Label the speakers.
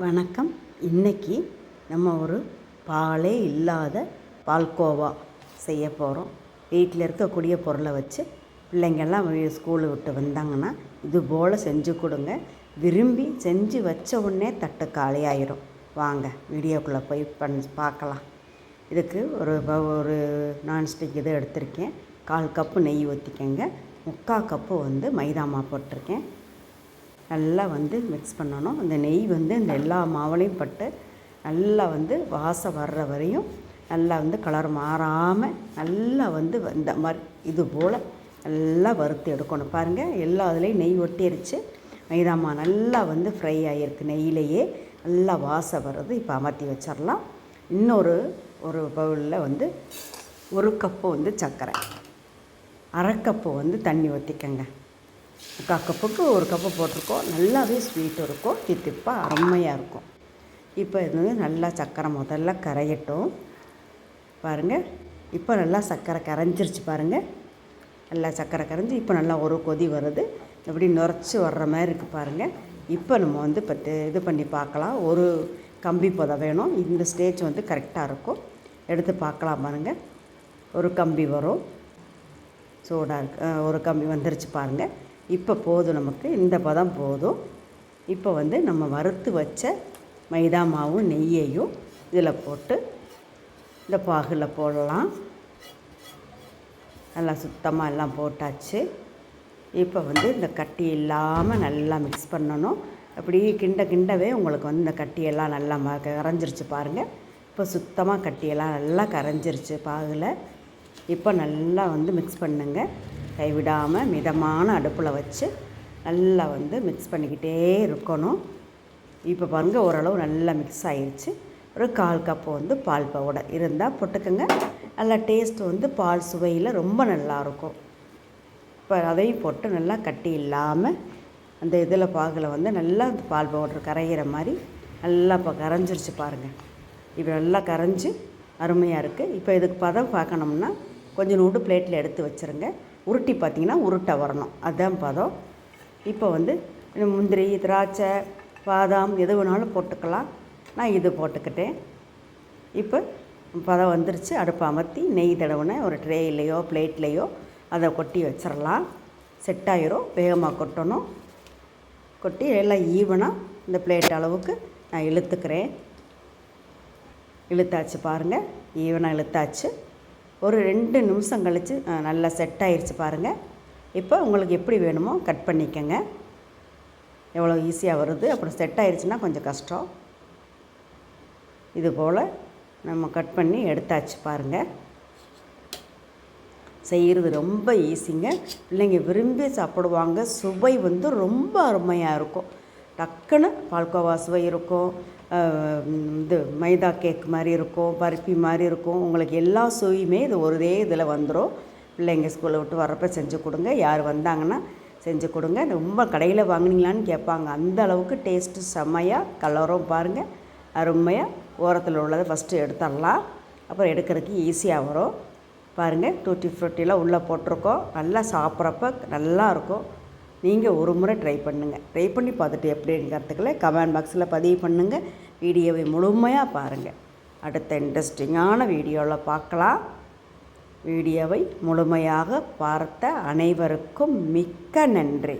Speaker 1: வணக்கம். இன்னைக்கு நம்ம ஒரு பாலே இல்லாத பால்கோவா செய்ய போகிறோம் வீட்டில் இருக்கக்கூடிய பொருளை வச்சு பிள்ளைங்கள்லாம் ஸ்கூலை விட்டு வந்தாங்கன்னா இது போல் செஞ்சு கொடுங்க. விரும்பி செஞ்சு வச்ச உடனே தட்டு காலியாயிரும். வாங்க வீடியோக்குள்ளே போய் பண் பார்க்கலாம். இதுக்கு ஒரு ஒரு நான்ஸ்டிக் இது எடுத்திருக்கேன். கால் கப்பு நெய் ஊற்றிக்கங்க முக்கால் கப்பு வந்து மைதா மாவு போட்டிருக்கேன். நல்லா வந்து மிக்ஸ் பண்ணணும். அந்த நெய் வந்து இந்த எல்லா மாவுலையும் பட்டு நல்லா வந்து வாசம் வர்ற வரையும் நல்லா வந்து கலர் மாறாமல் நல்லா வந்து இந்த மாதிரி இது போல் நல்லா வறுத்து எடுக்கணும். பாருங்கள் எல்லா இதுலேயும் நெய் ஒட்டிருச்சு. மைதாமா நல்லா வந்து ஃப்ரை ஆகிருக்கு நெய்யிலேயே நல்லா வாசம் வர்றது இப்போ அமர்த்தி வச்சிடலாம் இன்னொரு ஒரு பவுலில் வந்து ஒரு கப்பு வந்து சர்க்கரை. அரை கப்பு வந்து தண்ணி ஊற்றிக்கங்க முக்கால் கப்புக்கு ஒரு கப்பு போட்டிருக்கோம். நல்லாவே ஸ்வீட் இருக்கும். தித்திப்பாக அருமையாக இருக்கும். இப்போ இது வந்து நல்லா சக்கரை முதல்ல கரையட்டும். பாருங்கள் இப்போ நல்லா சக்கரை கரைஞ்சிருச்சு பாருங்கள் நல்லா சக்கரை கரைஞ்சி இப்போ நல்லா ஒரு கொதி வருது. இப்படி நுரைச்சி வர்ற மாதிரி இருக்குது பாருங்கள் இப்போ நம்ம வந்து இப்போ இது பண்ணி பார்க்கலாம். ஒரு கம்பி புதை வேணும். இந்த ஸ்டேஜ் வந்து கரெக்டாக இருக்கும். எடுத்து பார்க்கலாம் பாருங்கள் ஒரு கம்பி வரும். சூடாக இருக்கு. ஒரு கம்பி வந்துருச்சு பாருங்கள் இப்போ போதும் நமக்கு. இந்த பதம் போதும். இப்போ வந்து நம்ம வறுத்து வச்ச மைதா மாவும் நெய்யையும் இதில் போட்டு இந்த பாகில் போடலாம். நல்லா சுத்தமாக எல்லாம் போட்டாச்சு. இப்போ வந்து இந்த கட்டி இல்லாமல் நல்லா மிக்ஸ் பண்ணணும். அப்படியே கிண்ட கிண்டவே உங்களுக்கு வந்து இந்த கட்டியெல்லாம் நல்லா ம கரைஞ்சிருச்சு பாருங்கள் இப்போ சுத்தமாக கட்டியெல்லாம் நல்லா கரைஞ்சிருச்சு பாகில். இப்போ நல்லா வந்து மிக்ஸ் பண்ணுங்கள் கைவிடாமல் மிதமான அடுப்பில் வச்சு நல்லா வந்து மிக்ஸ் பண்ணிக்கிட்டே இருக்கணும். இப்போ பாருங்கள் ஓரளவு நல்லா மிக்ஸ் ஆயிடுச்சு ஒரு கால் கப்பு வந்து பால் பவுடர் இருந்தால் போட்டுக்கோங்க. நல்லா டேஸ்ட் வந்து பால் சுவையில் ரொம்ப நல்லாயிருக்கும் இப்போ அதையும் போட்டு நல்லா கட்டி இல்லாமல் அந்த இதில் பாகில் வந்து நல்லா அந்த பால் பவுடர் கரைகிற மாதிரி நல்லா இப்போ கரைஞ்சிருச்சு பாருங்கள் இப்போ நல்லா கரைஞ்சி அருமையாக இருக்குது இப்போ இதுக்கு பதம் பார்க்கணும்னா கொஞ்சம் நூடு பிளேட்டில் எடுத்து வச்சுருங்க. உருட்டி பார்த்தீங்கன்னா உருட்டை வரணும். அதுதான் பதம். இப்போ வந்து முந்திரி திராட்சை பாதாம் எது வேணாலும் போட்டுக்கலாம். நான் இது போட்டுக்கிட்டேன். இப்போ பதம் வந்துருச்சு. அடுப்பை அமர்த்தி நெய் தடவுன ஒரு ட்ரேயிலையோ பிளேட்லேயோ அதை கொட்டி வச்சிடலாம் செட் ஆயிரும். வேகமாக கொட்டணும். கொட்டி எல்லாம் ஈவனாக இந்த பிளேட் அளவுக்கு நான் இழுத்துக்கிறேன். இழுத்தாச்சு பாருங்கள் ஈவனாக இழுத்தாச்சு. ஒரு ரெண்டு நிமிஷம் கழித்து நல்லா செட் ஆயிடுச்சு பாருங்கள் இப்போ உங்களுக்கு எப்படி வேணுமோ கட் பண்ணிக்கங்க. எவ்வளோ ஈஸியாக வருது. அப்புறம் செட் ஆயிடுச்சுன்னா கொஞ்சம் கஷ்டம். இது போல் நம்ம கட் பண்ணி எடுத்தாச்சு பாருங்கள் செய்கிறது ரொம்ப ஈஸிங்க பிள்ளைங்க விரும்பி சாப்பிடுவாங்க. சுவை வந்து ரொம்ப அருமையாக இருக்கும். டக்குன்னு பால்கோவா சுவை இருக்கும். இது மைதா கேக் மாதிரி இருக்கும் பருப்பி மாதிரி இருக்கும். உங்களுக்கு எல்லா சுவையுமே இது ஒரே இதில் வந்துடும் பிள்ளைங்க ஸ்கூலை விட்டு வர்றப்போ செஞ்சு கொடுங்க. யார் வந்தாங்கன்னா செஞ்சு கொடுங்க. ரொம்ப கடையில் வாங்கினீங்களான்னு கேட்பாங்க. அந்த அளவுக்கு டேஸ்ட்டு செம்மையாக கலரும் பாருங்கள் அருமையாக ஓரத்தில் உள்ளதை ஃபஸ்ட்டு எடுத்துடலாம். அப்புறம் எடுக்கிறதுக்கு ஈஸியாக வரும். பாருங்கள் டூட்டி ஃப்ரூட்டிலாம் உள்ளே போட்டிருக்கோம். நல்லா சாப்பிட்றப்ப நல்லா இருக்கும். நீங்கள் ஒரு முறை ட்ரை பண்ணுங்கள் ட்ரை பண்ணி பார்த்துட்டு எப்படிங்கிறதுக்குள்ள கமெண்ட் பாக்ஸில் பதிவு பண்ணுங்கள் வீடியோவை முழுமையாக பாருங்கள் அடுத்த இன்ட்ரெஸ்டிங்கான வீடியோவில் பார்க்கலாம். வீடியோவை முழுமையாக பார்த்த அனைவருக்கும் மிக்க நன்றி.